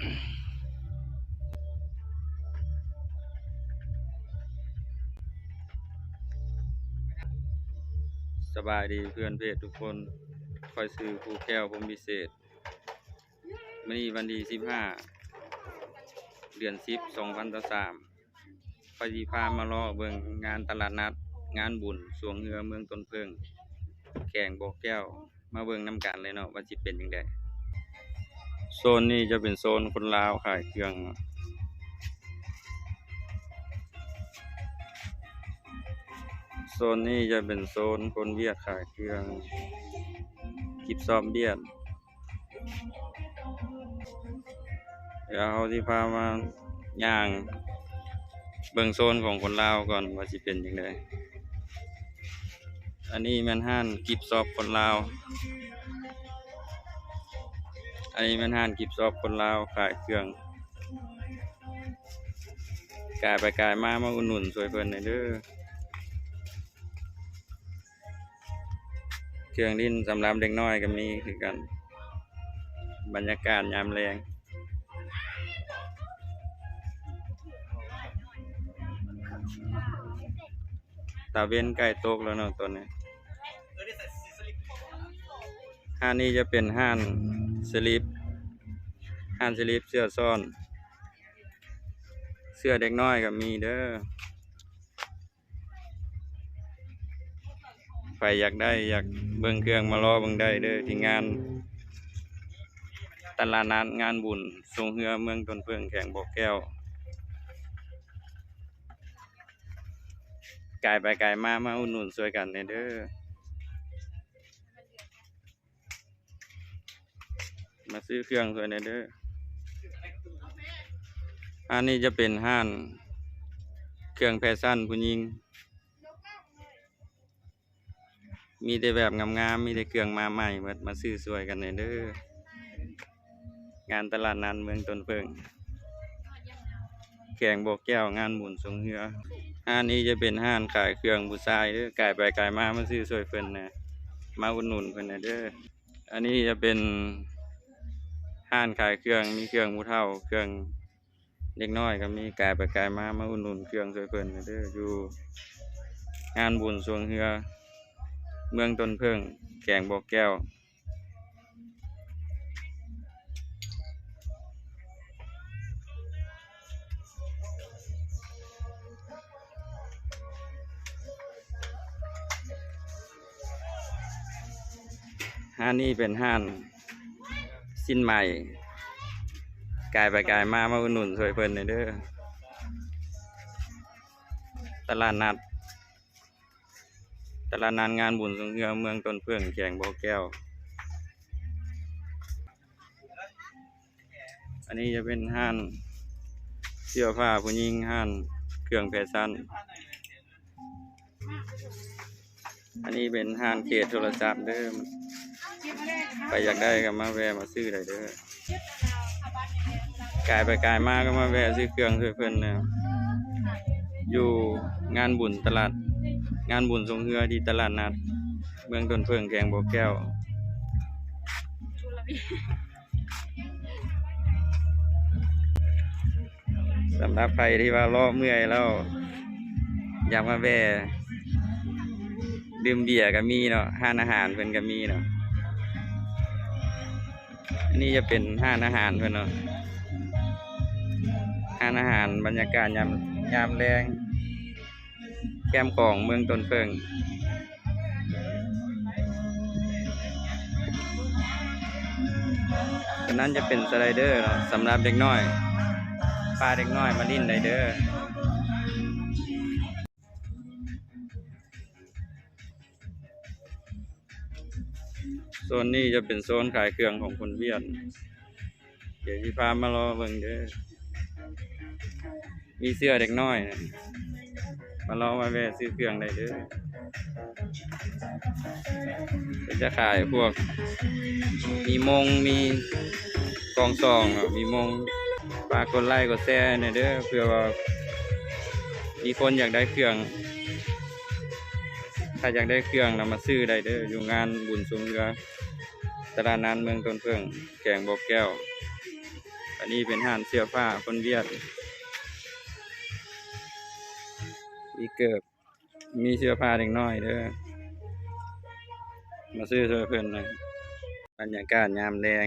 สบายดีเพื่อนเพจทุกคน คอยซื้อภูแก้วผมพิเศษมื่อนี้วันที่สิบห้าเดือนสิบสองพันต่อสามคอยสีพามารอเบิงงานตลาดนัด งานบุญสวงเรือเมืองต้นเพิง แข่งบอกแก้ว มาเบิงน้ำกันเลยเนาะว่าสิเป็นยังไง โซนนี้จะเป็นโซนคนลาวขายเครื่องโซนนี้จะเป็นโซนคนเวียดขายเครื่องกิบซอมเบียดเดี๋ยวเขาที่พามาย่างเบิ่งโซนของคนลาวก่อนว่าสิเป็นยังไงอันนี้แมนห้านกิบซอบคนลาว อันนี้แมนหานกิบซอบคนลาวขายเครื่องกายไปกายมามาอุ่นหนุนสวยเพิ่นหน่อยเด้อเครื่องดินสำหรับเด็กน้อยก็มีคือกัน บรรยากาศยามแรงตาเว้นใกล้ตกแล้วเนาะตอนนี้ห้านนี้จะเป็นห้าน สลิปห้านสลิปเสื้อซ่อน เสื้อเด็กน้อยก็มีเด้อใครอยากได้อยากเบิ่งเครื่องมารอเบิ่งได้เด้อที่งาน ตลาดนัดงานบุญทรงเรือเมืองต้นเพิงแข่งบอกแก้วกายไปกายมามาอุ่นหนุนสวยกันเด้อ มาซื้อเครื่องสวยเด้อเด้ออันนี้จะเป็นห้าน เครื่องแฟชั่นผู้หญิง มีแต่แบบงามๆมีแต่เครื่องมาใหม่มามาซื้อสวยกันเลยเด้องานตลาดนัดเมืองต้นเพิงแข่งบอกแก้วงานหมุนสงเหือห้านนี้จะเป็นห้านขายเครื่องผู้ชายเด้อกายไปกายมามาซื้อสวยเพิ่นนะมาอุดหนุนเพิ่นนะเด้ออันนี้จะเป็น ห้านขายเครื่องมีเครื่องผู้เฒ่าเครื่องเด็กน้อยก็มีกายไปกายมามาอุดหนุนเครื่องสวยเพิ่นเด้ออยู่งานบุญสวงเหือ เมืองต้นเพิงแข่งบอกแก้วห้านนี้เป็นห้าน สิ้นใหม่กายไปกายมามาอุดหนุนสวยเพิ่นหน่อยเด้อตลาดนัด ตลาดนานงานบุญสงเรือเมืองต้นเพื่องแข่งบ่อแก้ว อันนี้จะเป็นห้านเสื้อผ้าผู้หญิงห้านเครื่องแฟชั่นอันนี้เป็นห้านเขตโทรศัพท์เด้อ ไปอยากได้ก็มาแวะมาซื้อได้เด้อกายไปกายมาก็มาแวะซื้อเครื่องช่วยเพิ่นนะอยู่งานบุญตลาด งานบุญทรงเรือที่ตลาดนัดเมืองต้นเพิงแกงบ่อแก้วสำหรับใครที่ว่ารอเมื่อยแล้ว อยากมาแวะดื่มเบียร์ก็มีเนาะห้านอาหารเพิ่อนก็มีเนาะ อันนี้จะเป็นห้านอาหารเพิ่อนเนาะห้านอาหารบรรยากาศยามยามแรงแก้มของเมืองต้นเพิงตัวนั้นจะเป็นสไลเดอร์เนาะสำหรับเด็กน้อยพาเด็กน้อยมาลิ้นไดเด้อโซนนี้จะเป็นโซนขายเครื่องของคนเวียดเดี๋ยวที่พามารอเบิ่งเด้อมีเสื้อเด็กน้อยนะมาลองมาแวะซื้อเครื่องได้เด้อจะขายพวก มีมงมีกองซองอมีมงฝากกดไลค์กดแชร์เนี่ยเด้อเพื่อว่ามีคนอยากได้เครื่อง ถ้าอยากได้เครื่องเรามาซื้อได้เด้ออยู่งานบุญสมเรือตลาดนัดเมืองต้นเพิงแกงบอกแก้ว อันนี้เป็นห้านเสื้อผ้าคนเวียด มีเกิบมีเสื้อผ้าเด็กน้อยเด้อมาซื้อช่วยเพิ่อนหนะบรรยากาศยามแดง